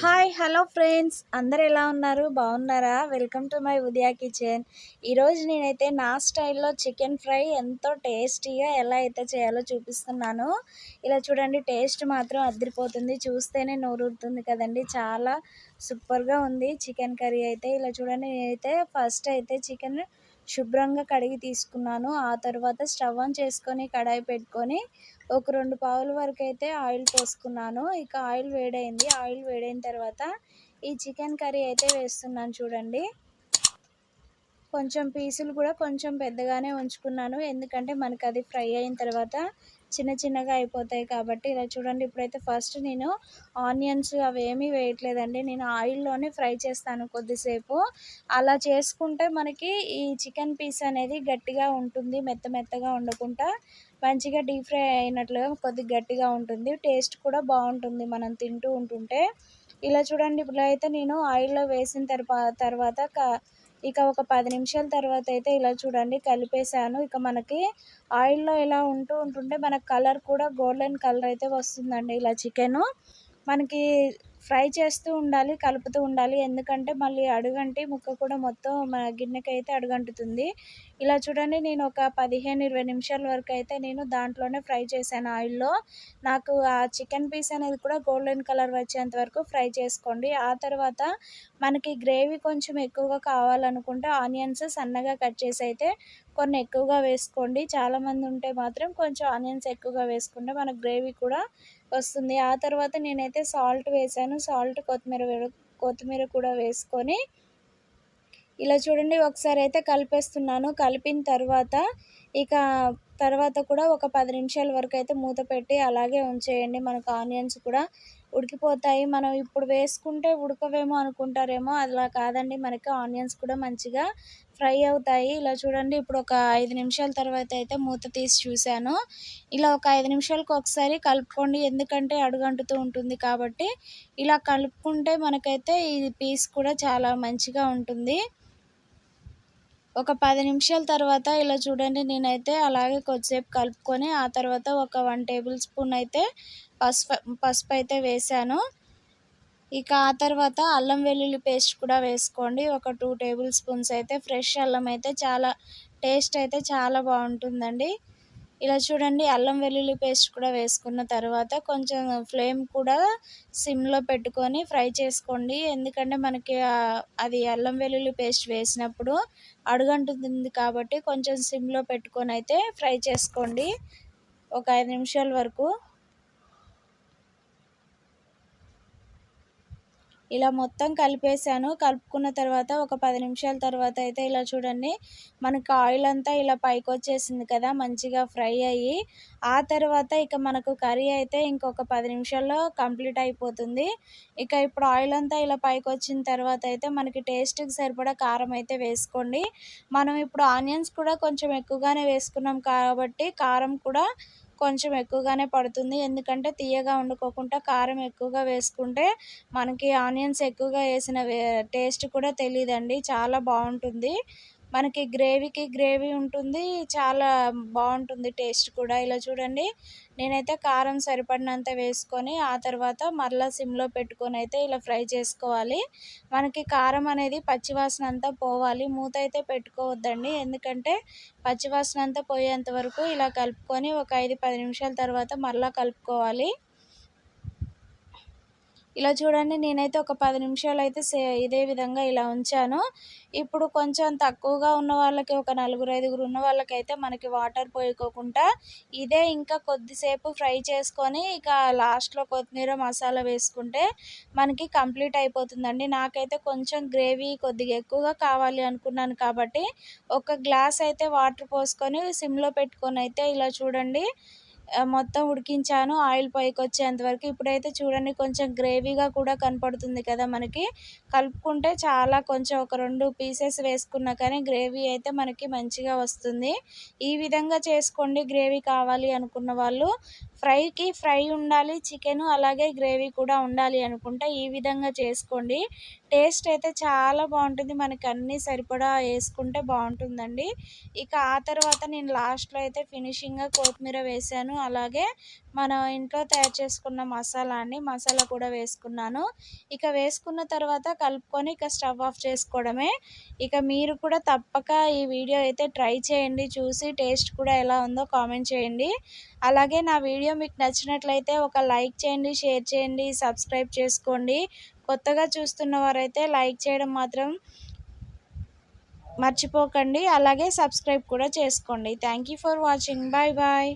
Hi hello friends. అందరు ఎలా ఉన్నారు? బాగున్నారా? Welcome to my Udaya kitchen. ఈరోజు నేనైతే నా స్టైల్లో చికెన్ ఫ్రై ఎంతో టేస్టీగా ఎలా అయితే చేయాలో చూపిస్తున్నాను. ఇలా చూడండి టేస్ట్ మాత్రం అదిరిపోతుంది. చూస్తేనే నోరుతుంది కదండి. చాలా సూపర్గా ఉంది చికెన్ కర్రీ అయితే. ఇలా చూడండి నేనైతే ఫస్ట్ అయితే చికెన్ శుభ్రంగా కడిగి తీసుకున్నాను. ఆ తర్వాత స్టవ్ ఆన్ చేసుకొని కడాయి పెట్టుకొని ఒక రెండు పావుల వరకు అయితే ఆయిల్ పోసుకున్నాను. ఇక ఆయిల్ వేడైంది. ఆయిల్ వేడైన తర్వాత ఈ చికెన్ కర్రీ అయితే వేస్తున్నాను చూడండి. కొంచెం పీసులు కూడా కొంచెం పెద్దగానే ఉంచుకున్నాను. ఎందుకంటే మనకు అది ఫ్రై అయిన తర్వాత చిన్న చిన్నగా అయిపోతాయి కాబట్టి ఇలా చూడండి. ఇప్పుడైతే ఫస్ట్ నేను ఆనియన్స్ అవి ఏమీ వేయట్లేదండి. నేను ఆయిల్లోనే ఫ్రై చేస్తాను కొద్దిసేపు. అలా చేసుకుంటే మనకి ఈ చికెన్ పీస్ అనేది గట్టిగా ఉంటుంది మెత్త మెత్తగా ఉండకుండా. మంచిగా డీప్ ఫ్రై అయినట్లుగా కొద్దిగా గట్టిగా ఉంటుంది. టేస్ట్ కూడా బాగుంటుంది మనం తింటూ ఉంటుంటే. ఇలా చూడండి. ఇప్పుడు అయితే నేను ఆయిల్లో వేసిన తర్వాత తర్వాత ఇక ఒక పది నిమిషాల తర్వాత అయితే ఇలా చూడండి కలిపేసాను ఇక మనకి ఆయిల్లో ఇలా ఉంటూ ఉంటుంటే మనకు కలర్ కూడా గోల్డెన్ కలర్ అయితే వస్తుందండి ఇలా చికెను మనకి ఫ్రై చేస్తూ ఉండాలి కలుపుతూ ఉండాలి. ఎందుకంటే మళ్ళీ అడుగంటి ముక్క కూడా మొత్తం మన గిన్నెకి అయితే అడుగంటుతుంది. ఇలా చూడండి నేను ఒక పదిహేను ఇరవై నిమిషాల వరకు అయితే నేను దాంట్లోనే ఫ్రై చేశాను ఆయిల్లో. నాకు ఆ చికెన్ పీస్ అనేది కూడా గోల్డెన్ కలర్ వచ్చేంత వరకు ఫ్రై చేసుకోండి. ఆ తర్వాత మనకి గ్రేవీ కొంచెం ఎక్కువగా కావాలనుకుంటే ఆనియన్స్ సన్నగా కట్ చేసి అయితే కొన్ని ఎక్కువగా వేసుకోండి. చాలామంది ఉంటే మాత్రం కొంచెం ఆనియన్స్ ఎక్కువగా వేసుకుంటే మనకు గ్రేవీ కూడా వస్తుంది. ఆ తర్వాత నేనైతే సాల్ట్ వేసాను సాల్ట్ కొత్తిమీర కొత్తిమీర కూడా వేసుకొని ఇలా చూడండి ఒకసారి అయితే కలిపేస్తున్నాను. కలిపిన తర్వాత ఇక తర్వాత కూడా ఒక పది నిమిషాల వరకు అయితే మూత పెట్టి అలాగే ఉంచేయండి. మనకు ఆనియన్స్ కూడా ఉడికిపోతాయి. మనం ఇప్పుడు వేసుకుంటే ఉడకవేమో అనుకుంటారేమో. అలా కాదండి. మనకి ఆనియన్స్ కూడా మంచిగా ఫ్రై అవుతాయి. ఇలా చూడండి. ఇప్పుడు ఒక ఐదు నిమిషాల తర్వాత అయితే మూత తీసి చూశాను. ఇలా ఒక ఐదు నిమిషాలకు ఒకసారి కలుపుకోండి. ఎందుకంటే అడుగంటుతూ ఉంటుంది కాబట్టి. ఇలా కలుపుకుంటే మనకైతే ఈ పీస్ కూడా చాలా మంచిగా ఉంటుంది. ఒక పది నిమిషాల తర్వాత ఇలా చూడండి నేనైతే అలాగే కొద్దిసేపు కలుపుకొని ఆ తర్వాత ఒక వన్ టేబుల్ స్పూన్ అయితే పసుపు పసుపు అయితే వేసాను ఇక ఆ తర్వాత అల్లం వెల్లుల్లి పేస్ట్ కూడా వేసుకోండి. ఒక టూ టేబుల్ స్పూన్స్ అయితే ఫ్రెష్ అల్లం అయితే చాలా టేస్ట్ అయితే చాలా బాగుంటుందండి. ఇలా చూడండి అల్లం వెల్లుల్లి పేస్ట్ కూడా వేసుకున్న తర్వాత కొంచెం ఫ్లేమ్ కూడా సిమ్లో పెట్టుకొని ఫ్రై చేసుకోండి. ఎందుకంటే మనకి అది అల్లం వెల్లుల్లి పేస్ట్ వేసినప్పుడు అడుగంటుంది కాబట్టి కొంచెం సిమ్లో పెట్టుకొని అయితే ఫ్రై చేసుకోండి. ఒక ఐదు నిమిషాల వరకు ఇలా మొత్తం కలిపేసాను కలుపుకున్న తర్వాత ఒక పది నిమిషాల తర్వాత అయితే ఇలా చూడండి మనకు ఆయిల్ అంతా ఇలా పైకి వచ్చేసింది కదా మంచిగా ఫ్రై అయ్యి. ఆ తర్వాత ఇక మనకు కర్రీ అయితే ఇంకొక పది నిమిషాల్లో కంప్లీట్ అయిపోతుంది. ఇక ఇప్పుడు ఆయిల్ అంతా ఇలా పైకి వచ్చిన తర్వాత అయితే మనకి టేస్ట్కి సరిపడా కారం అయితే వేసుకోండి. మనం ఇప్పుడు ఆనియన్స్ కూడా కొంచెం ఎక్కువగానే వేసుకున్నాం కాబట్టి కారం కూడా కొంచెం ఎక్కువగానే పడుతుంది. ఎందుకంటే తీయగా వండుకోకుండా కారం ఎక్కువగా వేసుకుంటే మనకి ఆనియన్స్ ఎక్కువగా వేసిన టేస్ట్ కూడా తెలియదండి చాలా బాగుంటుంది. మనకి గ్రేవీకి గ్రేవీ ఉంటుంది చాలా బాగుంటుంది టేస్ట్ కూడా. ఇలా చూడండి నేనైతే కారం సరిపడినంత వేసుకొని ఆ తర్వాత మరలా సిమ్లో పెట్టుకొని అయితే ఇలా ఫ్రై చేసుకోవాలి. మనకి కారం అనేది పచ్చివాసన అంతా పోవాలి. మూత అయితే పెట్టుకోవద్దండి. ఎందుకంటే పచ్చివాసన అంతా పోయేంత వరకు ఇలా కలుపుకొని ఒక ఐదు పది నిమిషాల తర్వాత మరలా కలుపుకోవాలి. ఇలా చూడండి నేనైతే ఒక పది నిమిషాలు అయితే సే ఇదే విధంగా ఇలా ఉంచాను. ఇప్పుడు కొంచెం తక్కువగా ఉన్న వాళ్ళకి ఒక నలుగురు ఐదుగురు ఉన్న వాళ్ళకైతే మనకి వాటర్ పోయికోకుండా ఇదే ఇంకా కొద్దిసేపు ఫ్రై చేసుకొని ఇక లాస్ట్లో కొత్తిమీర మసాలా వేసుకుంటే మనకి కంప్లీట్ అయిపోతుందండి. నాకైతే కొంచెం గ్రేవీ కొద్దిగా ఎక్కువగా కావాలి అనుకున్నాను కాబట్టి ఒక గ్లాస్ అయితే వాటర్ పోసుకొని సిమ్లో పెట్టుకొని అయితే ఇలా చూడండి మొత్తం ఉడికించాను. ఆయిల్ పైకి వచ్చేంతవరకు ఇప్పుడైతే చూడండి కొంచెం గ్రేవీగా కూడా కనపడుతుంది కదా మనకి. కలుపుకుంటే చాలా కొంచెం ఒక రెండు పీసెస్ వేసుకున్నా కానీ గ్రేవీ అయితే మనకి మంచిగా వస్తుంది. ఈ విధంగా చేసుకోండి గ్రేవీ కావాలి అనుకున్న వాళ్ళు. ఫ్రైకి ఫ్రై ఉండాలి చికెన్ అలాగే గ్రేవీ కూడా ఉండాలి అనుకుంటే ఈ విధంగా చేసుకోండి. టేస్ట్ అయితే చాలా బాగుంటుంది. మనకి అన్నీ సరిపడా వేసుకుంటే బాగుంటుందండి. ఇక ఆ తర్వాత నేను లాస్ట్లో అయితే ఫినిషింగ్గా కొత్తిమీర వేసాను. అలాగే మన ఇంట్లో తయారు చేసుకున్న మసాలా అండి మసాలా కూడా వేసుకున్నాను. ఇక వేసుకున్న తర్వాత కలుపుకొని ఇక స్టవ్ ఆఫ్ చేసుకోవడమే. ఇక మీరు కూడా తప్పక ఈ వీడియో అయితే ట్రై చేయండి చూసి టేస్ట్ కూడా ఎలా ఉందో కామెంట్ చేయండి. అలాగే నా వీడియో మీకు నచ్చినట్లయితే ఒక లైక్ చేయండి షేర్ చేయండి సబ్స్క్రైబ్ చేసుకోండి. కొత్తగా చూస్తున్న వారైతే లైక్ చేయడం మాత్రం మర్చిపోకండి. అలాగే సబ్స్క్రైబ్ కూడా చేసుకోండి. Thank you for watching bye bye